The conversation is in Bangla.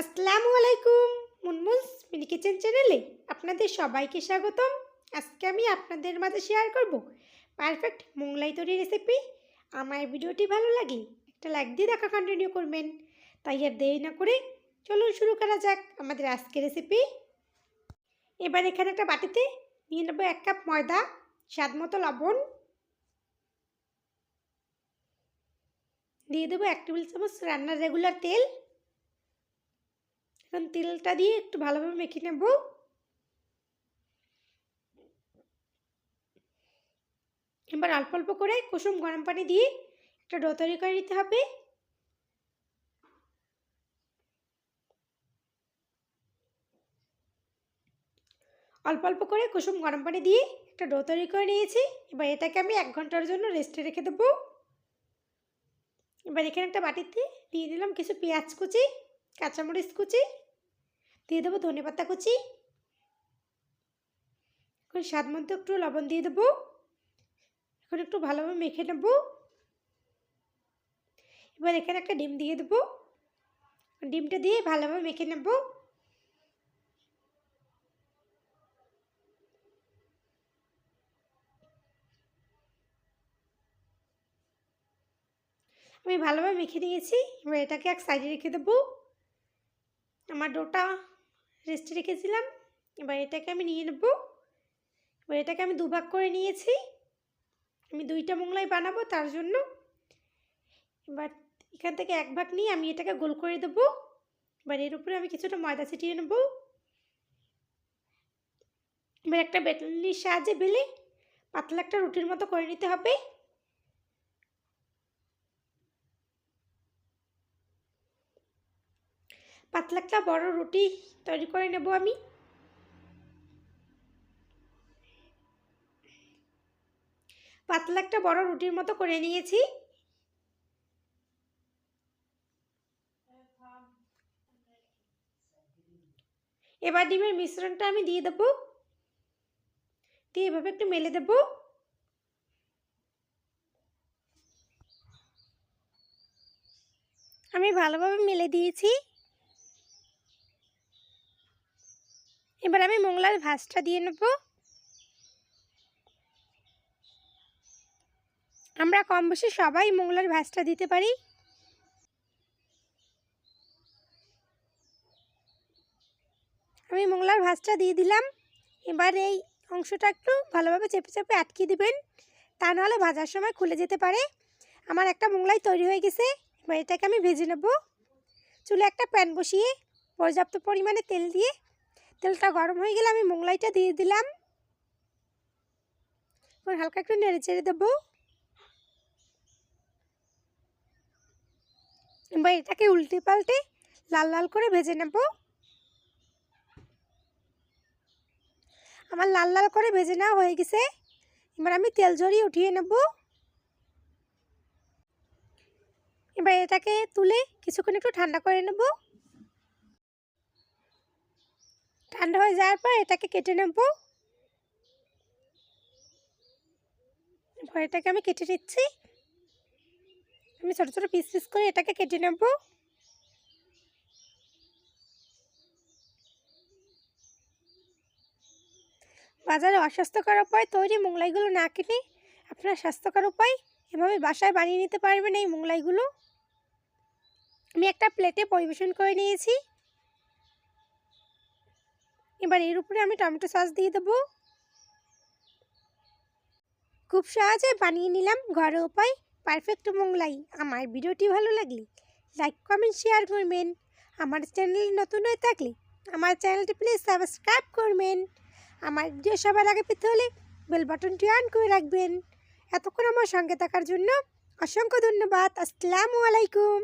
আসসালামু আলাইকুম, মুনমুনস মিনি কিচেন চ্যানেলে আপনাদের সবাইকে স্বাগতম। আজকে আমি আপনাদের মাঝে শেয়ার করব পারফেক্ট মোংলাই তৈরি রেসিপি। আমার ভিডিওটি ভালো লাগলে একটা লাইক দিয়ে দেখা কন্টিনিউ করবেন। তাই আর দেরি না করে চলুন শুরু করা যাক আমাদের আজকের রেসিপি। এবার এখানে একটা বাটিতে নিয়ে নেব এক কাপ ময়দা, স্বাদ মতো লবণ। দিয়ে দেবো এক টেবিল চামচ রান্নার রেগুলার তেল। এখন তেলটা দিয়ে একটু ভালোভাবে মেখে নেব। এবার অল্প অল্প করে কুসুম গরম পানি দিয়ে একটা ডো তৈরি করে নিতে হবে। অল্প অল্প করে কুসুম গরম পানি দিয়ে একটা ডো তৈরি করে নিয়েছি। এবার এটাকে আমি এক ঘণ্টার জন্য রেস্টে রেখে দেবো। এবার এখানে একটা বাটিতে দিয়ে দিলাম কিছু পেঁয়াজ কুচি, কাঁচামরিচ কুচি দিয়ে দেবো ধনে পাতা কুচি। এখন স্বাদ মতো একটু লবণ দিয়ে দেবো। এখন একটু ভালোভাবে মেখে নেব। এবার এখানে একটা ডিম দিয়ে দেবো। ডিমটা দিয়ে ভালোভাবে মেখে নেব। আমি ভালোভাবে মেখে নিয়েছি। এবার এটাকে এক সাইডে রেখে দেবো। আমার ডোটা রেস্টে রেখেছিলাম। এবার এটাকে আমি নিয়ে নেব। এবার এটাকে আমি দুভাগ করে নিয়েছি। আমি দুইটা মোংলাই বানাবো তার জন্য। এবার এখান থেকে এক ভাগ নিয়ে আমি এটাকে গোল করে দেবো। এবার এর উপরে আমি কিছুটা ময়দা ছিটিয়ে নেব। এবার একটা বেলনির সাহায্যে বেলে পাতলা একটা রুটির মতো করে নিতে হবে। পাতলা একটা বড় রুটি তৈরি করে নেব আমি। পাতলা একটা বড় রুটির মতো করে নিয়েছি। এবার ডিমের মিশ্রণটা আমি দিয়ে দেবো। দিয়ে এভাবে একটু মেলে দেবো। আমি ভালোভাবে মেলে দিয়েছি। এবার আমি মোংলার ভাজটা দিয়ে নেব। আমরা কম বেশি সবাই মোংলার ভাজটা দিতে পারি। আমি মোংলার ভাজটা দিয়ে দিলাম। এবার এই অংশটা একটু ভালোভাবে চেপে চেপে আটকে দিবেন। তা নাহলে ভাজার সময় খুলে যেতে পারে। আমার একটা মোংলাই তৈরি হয়ে গেছে। এবার এটাকে আমি ভেজে নেব। চুলে একটা প্যান বসিয়ে পর্যাপ্ত পরিমাণে তেল দিয়ে তেলটা গরম হয়ে গেলে আমি মোংলাইটা দিয়ে দিলাম। এবার হালকা একটু নেড়ে চেড়ে দেবো। এবার এটাকে উল্টে পাল্টে লাল লাল করে ভেজে নেব। আমার লাল লাল করে ভেজে নেওয়া হয়ে গেছে। এবার আমি তেল ঝরিয়ে উঠিয়ে নেব। এবার এটাকে তুলে কিছুক্ষণ একটু ঠান্ডা করে নেব। ঠান্ডা হয়ে যাওয়ার পর এটাকে কেটে নেব। এটাকে আমি কেটে নিচ্ছি। আমি ছোটো ছোটো পিস পিস করে এটাকে কেটে নেব। বাজারে অস্বাস্থ্যকর উপায় তৈরি মোংলাইগুলো না কিনে আপনার স্বাস্থ্যকর উপায় এভাবে বাসায় বানিয়ে নিতে পারবেন এই মোংলাইগুলো। আমি একটা প্লেটে পরিবেশন করে নিয়েছি। এবার এর উপরে আমি টমেটো সস দিয়ে দেবো। খুব সহজে বানিয়ে নিলাম ঘরে উপায় পারফেক্ট মোংলাই। আমার ভিডিওটি ভালো লাগলে লাইক কমেন্ট শেয়ার করবেন। আমার চ্যানেল নতুন হয়ে থাকলে আমার চ্যানেলটি প্লিজ সাবস্ক্রাইব করবেন। আমার ভিডিও সবার আগে পেতে হলে বেল বাটনটি অন করে রাখবেন। এতক্ষণ আমার সঙ্গে থাকার জন্য অসংখ্য ধন্যবাদ। আসসালামু আলাইকুম।